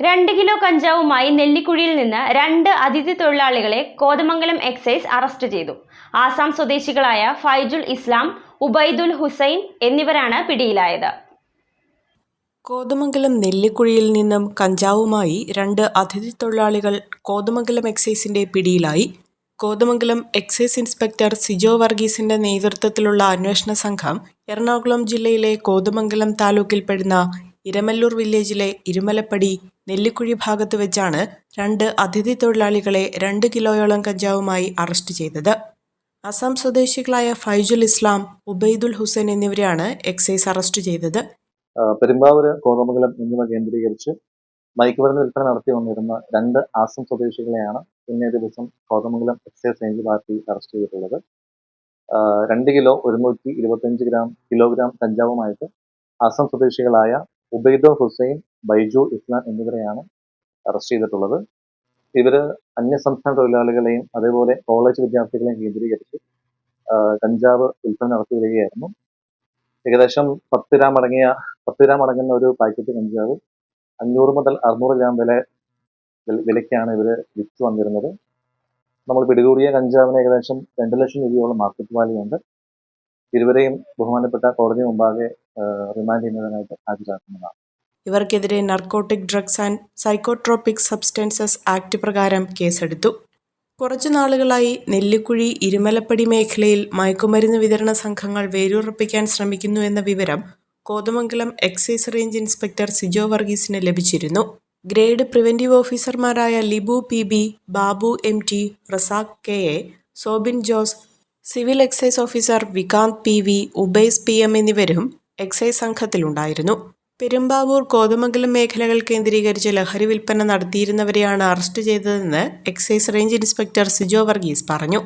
രണ്ട് കിലോ കഞ്ചാവുമായി നെല്ലിക്കുഴിയിൽ നിന്ന് രണ്ട് അതിഥി തൊഴിലാളികളെ കോതമംഗലം എക്സൈസ് അറസ്റ്റ് ചെയ്തു. ആസാം സ്വദേശികളായ ഫൈജുൽ ഇസ്ലാം ഉബൈദുൽ ഹുസൈൻ എന്നിവരാണ് പിടിയിലായത്. കോതമംഗലം നെല്ലിക്കുഴിയിൽ നിന്നും കഞ്ചാവുമായി രണ്ട് അതിഥി തൊഴിലാളികൾ കോതമംഗലം എക്സൈസിന്റെ പിടിയിലായി. കോതമംഗലം എക്സൈസ് ഇൻസ്പെക്ടർ സിജോ വർഗീസിന്റെ നേതൃത്വത്തിലുള്ള അന്വേഷണ സംഘം എറണാകുളം ജില്ലയിലെ കോതമംഗലം താലൂക്കിൽപ്പെടുന്ന ഇരമല്ലൂർ വില്ലേജിലെ ഇരുമലപ്പടി നെല്ലിക്കുഴി ഭാഗത്ത് വെച്ചാണ് രണ്ട് അതിഥി തൊഴിലാളികളെ രണ്ട് കിലോയോളം കഞ്ചാവുമായി അറസ്റ്റ് ചെയ്തത്. അസം സ്വദേശികളായ ഫൈജുൽ ഇസ്ലാം ഉബൈദുൽ ഹുസൈൻ എന്നിവരെയാണ് എക്സൈസ് അറസ്റ്റ് ചെയ്തത്. പെരുമ്പാവൂർ കോതമംഗലം എന്നിവ കേന്ദ്രീകരിച്ച് മയക്കുമരുന്ന് വിൽപ്പന നടത്തി വന്നിരുന്ന രണ്ട് ആസം സ്വദേശികളെയാണ് ഇന്നേ ദിവസം Kothamangalam excise range party arrest ചെയ്തിട്ടുള്ളത്. രണ്ട് കിലോ ഒരുന്നൂറ്റി ഇരുപത്തഞ്ച് ഗ്രാം കിലോഗ്രാം കഞ്ചാവുമായിട്ട് ആസം സ്വദേശികളായ ഉബൈദോ ഹുസൈൻ ബൈജു ഇസ്ലാം എന്നിവരെയാണ് അറസ്റ്റ് ചെയ്തിട്ടുള്ളത്. ഇവർ അന്യസംസ്ഥാന തൊഴിലാളികളെയും അതേപോലെ കോളേജ് വിദ്യാർത്ഥികളെയും കേന്ദ്രീകരിച്ച് കഞ്ചാവ് വിൽപ്പന നടത്തി വരികയായിരുന്നു. ഏകദേശം പത്ത് ഗ്രാം അടങ്ങിയ പത്ത് ഗ്രാം അടങ്ങുന്ന ഒരു പാക്കറ്റ് കഞ്ചാവ് അഞ്ഞൂറ് മുതൽ അറുന്നൂറ് ഗ്രാം വില വില- വിലയ്ക്കാണ് ഇവർ വിറ്റ് വന്നിരുന്നത്. നമ്മൾ പിടികൂടിയ കഞ്ചാവിന് ഏകദേശം രണ്ട് ലക്ഷം രൂപയോളം മാർക്കറ്റ് വാല്യൂ ഉണ്ട്. ഇരുവരെയും ബഹുമാനപ്പെട്ട കോടതി മുമ്പാകെ റിമാൻഡ് ചെയ്യുന്നതിനായിട്ട് ഹാജരാക്കുന്നതാണ്. ഇവർക്കെതിരെ narcotic drugs and psychotropic substances act പ്രകാരം കേസെടുത്തു. കുറച്ചു നാളുകളായി നെല്ലിക്കുഴി ഇരുമലപ്പടി മേഖലയിൽ മയക്കുമരുന്ന് വിതരണ സംഘങ്ങൾ വേരുറപ്പിക്കാൻ ശ്രമിക്കുന്നു എന്ന വിവരം Kothamangalam excise range inspector Sijo വർഗീസിന് ലഭിച്ചിരുന്നു. ഗ്രേഡ് പ്രിവന്റീവ് ഓഫീസർമാരായ Libu P B Babu M T Razak K A Sobin Jose civil excise officer Vikanth P V Ubais P M എന്നിവരും എക്സൈസ് സംഘത്തിലുണ്ടായിരുന്നു. പെരുമ്പാവൂർ കോതമംഗലം മേഖലകൾ കേന്ദ്രീകരിച്ച് ലഹരി വിൽപ്പന നടത്തിയിരുന്നവരെയാണ് അറസ്റ്റ് ചെയ്തതെന്ന് excise range inspector Sijo Varghese പറഞ്ഞു.